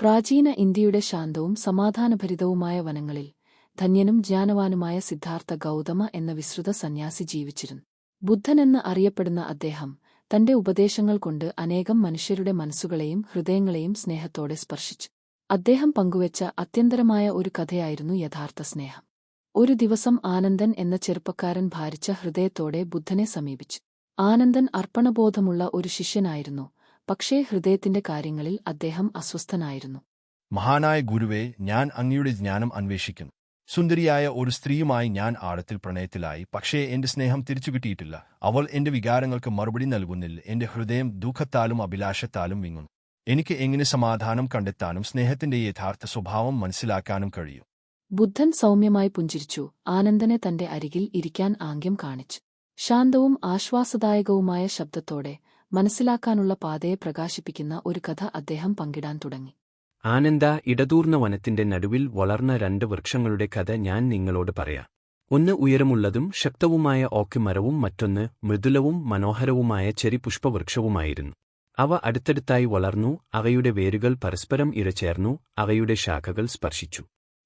പ്രാചീന ഇന്ത്യയുടെ ശാന്തവും സമാധാനഭരിതവുമായ വനങ്ങളിൽ ധന്യനും ജ്ഞാനവാനുമായ സിദ്ധാർത്ഥ ഗൗതമ എന്ന വിശ്രുത സന്യാസി ജീവിച്ചിരുന്നു. ബുദ്ധനെന്ന് അറിയപ്പെടുന്ന അദ്ദേഹം തന്റെ ഉപദേശങ്ങൾ കൊണ്ട് അനേകം മനുഷ്യരുടെ മനസ്സുകളെയും ഹൃദയങ്ങളെയും സ്നേഹത്തോടെ സ്പർശിച്ചു. അദ്ദേഹം പങ്കുവച്ച അത്യന്തരമായ ഒരു കഥയായിരുന്നു യഥാർത്ഥ സ്നേഹം. ഒരു ദിവസം ആനന്ദൻ എന്ന ചെറുപ്പക്കാരൻ ഭാരിച്ച ഹൃദയത്തോടെ ബുദ്ധനെ സമീപിച്ചു. ആനന്ദൻ അർപ്പണബോധമുള്ള ഒരു ശിഷ്യനായിരുന്നു. പക്ഷേ ഹൃദയത്തിന്റെ കാര്യങ്ങളിൽ അദ്ദേഹം അസ്വസ്ഥനായിരുന്നു. മഹാനായ ഗുരുവേ ഞാൻ അങ്ങയുടെ ജ്ഞാനം അന്വേഷിക്കുന്നു സുന്ദരിയായ ഒരു സ്ത്രീയുമായി ഞാൻ ആഴത്തിൽ പ്രണയത്തിലായി പക്ഷേ എന്റെ സ്നേഹം തിരിച്ചു കിട്ടിയിട്ടില്ല. അവൾ എന്റെ വികാരങ്ങൾക്ക് മറുപടി നൽകുന്നില്ല എന്റെ ഹൃദയം ദുഃഖത്താലും അഭിലാഷത്താലും വിങ്ങുന്നു. എനിക്ക് എങ്ങനെ സമാധാനം കണ്ടെത്താനും സ്നേഹത്തിന്റെ യഥാർത്ഥ സ്വഭാവം മനസ്സിലാക്കാനും കഴിയും. ബുദ്ധൻ സൗമ്യമായി പുഞ്ചിരിച്ചു ആനന്ദനെ തന്റെ അരികിൽ ഇരിക്കാൻ ആംഗ്യം കാണിച്ചു. ശാന്തവും ആശ്വാസദായകവുമായ ശബ്ദത്തോടെ മനസ്സിലാക്കാനുള്ള പാതയെ പ്രകാശിപ്പിക്കുന്ന ഒരു കഥ അദ്ദേഹം പങ്കിടാൻ തുടങ്ങി. ആനന്ദ ഇടതൂർന്ന വനത്തിന്റെ നടുവിൽ വളർന്ന രണ്ട് വൃക്ഷങ്ങളുടെ കഥ ഞാൻ നിങ്ങളോട് പറയാം. ഒന്ന് ഉയരമുള്ളതും ശക്തവുമായ ഓക്ക് മരവും മറ്റൊന്ന് മൃദുലവും മനോഹരവുമായ ചെറി പുഷ്പവൃക്ഷവുമായിരുന്നു അവ അടുത്തടുത്തായി വളർന്നു അവയുടെ വേരുകൾ പരസ്പരം ഇഴചേർന്നു അവയുടെ ശാഖകൾ സ്പർശിച്ചു.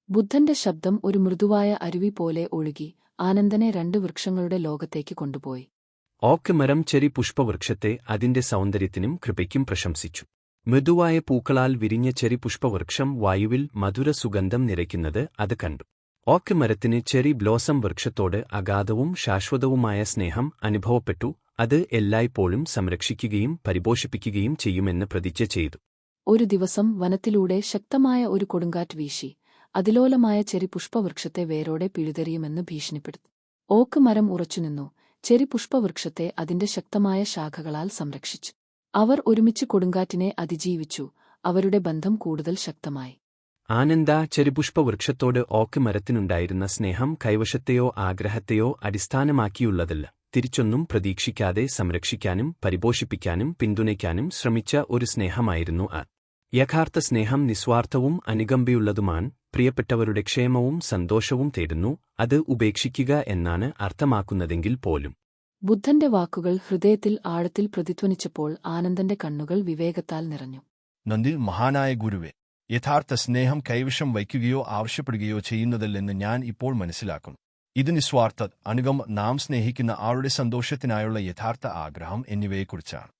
ബുദ്ധന്റെ ശബ്ദം ഒരു മൃദുവായ അരുവി പോലെ ഒഴുകി ആനന്ദനെ രണ്ട് വൃക്ഷങ്ങളുടെ ലോകത്തേക്ക് കൊണ്ടുപോയി. ഓക്ക് മരം ചെറി പുഷ്പവൃക്ഷത്തെ അതിന്റെ സൗന്ദര്യത്തിനും കൃപയ്ക്കും പ്രശംസിച്ചു. മൃദുവായ പൂക്കളാൽ വിരിഞ്ഞ ചെറി പുഷ്പവൃക്ഷം വായുവിൽ മധുര സുഗന്ധം നിറയ്ക്കുന്നത് അത് കണ്ടു. ഓക്ക് മരത്തിന് ചെറി ബ്ലോസം വൃക്ഷത്തോട് അഗാധവും ശാശ്വതവുമായ സ്നേഹം അനുഭവപ്പെട്ടു. അത് എല്ലായ്പ്പോഴും സംരക്ഷിക്കുകയും പരിപോഷിപ്പിക്കുകയും ചെയ്യുമെന്ന് പ്രതിജ്ഞ ചെയ്തു. ഒരു ദിവസം വനത്തിലൂടെ ശക്തമായ ഒരു കൊടുങ്കാറ്റ് വീശി. അതിലോലമായ ചെറി പുഷ്പവൃക്ഷത്തെ വേരോടെ പിഴുതെറിയുമെന്ന് ഭീഷണിപ്പെടുത്തി. ഓക്ക് മരം ഉറച്ചുനിന്നു. ചെറി പുഷ്പവൃക്ഷത്തെ അതിന്റെ ശക്തമായ ശാഖകളാൽ സംരക്ഷിച്ചു. അവർ ഒരുമിച്ച് കൊടുങ്കാറ്റിനെ അതിജീവിച്ചു. അവരുടെ ബന്ധം കൂടുതൽ ശക്തമായി. ആനന്ദ ചെറുപുഷ്പവൃക്ഷത്തോട് ഓക്ക് മരത്തിനുണ്ടായിരുന്ന സ്നേഹം കൈവശത്തെയോ ആഗ്രഹത്തെയോ അടിസ്ഥാനമാക്കിയുള്ളതല്ല. തിരിച്ചൊന്നും പ്രതീക്ഷിക്കാതെ സംരക്ഷിക്കാനും പരിപോഷിപ്പിക്കാനും പിന്തുണയ്ക്കാനും ശ്രമിച്ച ഒരു സ്നേഹമായിരുന്നു ആ. യഥാർത്ഥ സ്നേഹം നിസ്വാർത്ഥവും അനുകമ്പയുള്ളതുമാണ് പ്രിയപ്പെട്ടവരുടെ ക്ഷേമവും സന്തോഷവും തേടുന്നു അത് ഉപേക്ഷിക്കുക എന്നാണ് അർത്ഥമാക്കുന്നതെങ്കിൽ പോലും. ബുദ്ധന്റെ വാക്കുകൾ ഹൃദയത്തിൽ ആഴത്തിൽ പ്രതിധ്വനിച്ചപ്പോൾ ആനന്ദന്റെ കണ്ണുകൾ വിവേകത്താൽ നിറഞ്ഞു. നന്ദി മഹാനായ ഗുരുവെ. യഥാർത്ഥ സ്നേഹം കൈവശം വയ്ക്കുകയോ ആവശ്യപ്പെടുകയോ ചെയ്യുന്നതല്ലെന്ന് ഞാൻ ഇപ്പോൾ മനസ്സിലാക്കുന്നു. ഇത് നിസ്വാർത്ഥ അനുഗം നാം സ്നേഹിക്കുന്ന ആളുടെ സന്തോഷത്തിനായുള്ള യഥാർത്ഥ ആഗ്രഹം എന്നിവയെക്കുറിച്ചാണ്.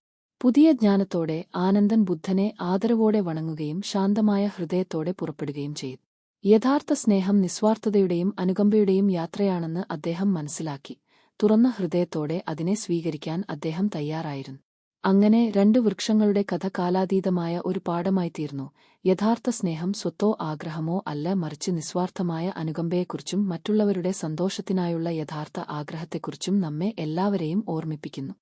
പുതിയ ജ്ഞാനത്തോടെ ആനന്ദൻ ബുദ്ധനെ ആദരവോടെ വണങ്ങുകയും ശാന്തമായ ഹൃദയത്തോടെ പുറപ്പെടുകയും ചെയ്തു. യഥാർത്ഥ സ്നേഹം നിസ്വാർത്ഥതയുടെയും അനുകമ്പയുടെയും യാത്രയാണെന്ന് അദ്ദേഹം മനസ്സിലാക്കി. തുറന്ന ഹൃദയത്തോടെ അതിനെ സ്വീകരിക്കാൻ അദ്ദേഹം തയ്യാറായിരുന്നു. അങ്ങനെ രണ്ട് വൃക്ഷങ്ങളുടെ കഥ കാലാതീതമായ ഒരു പാഠമായി തീർന്നു യഥാർത്ഥ സ്നേഹം സ്വത്തോ ആഗ്രഹമോ അല്ല മറിച്ച് നിസ്വാർത്ഥമായ അനുകമ്പയെക്കുറിച്ചും മറ്റുള്ളവരുടെ സന്തോഷത്തിനായുള്ള യഥാർത്ഥ ആഗ്രഹത്തെക്കുറിച്ചും നമ്മെ എല്ലാവരെയും ഓർമ്മിപ്പിക്കുന്നു.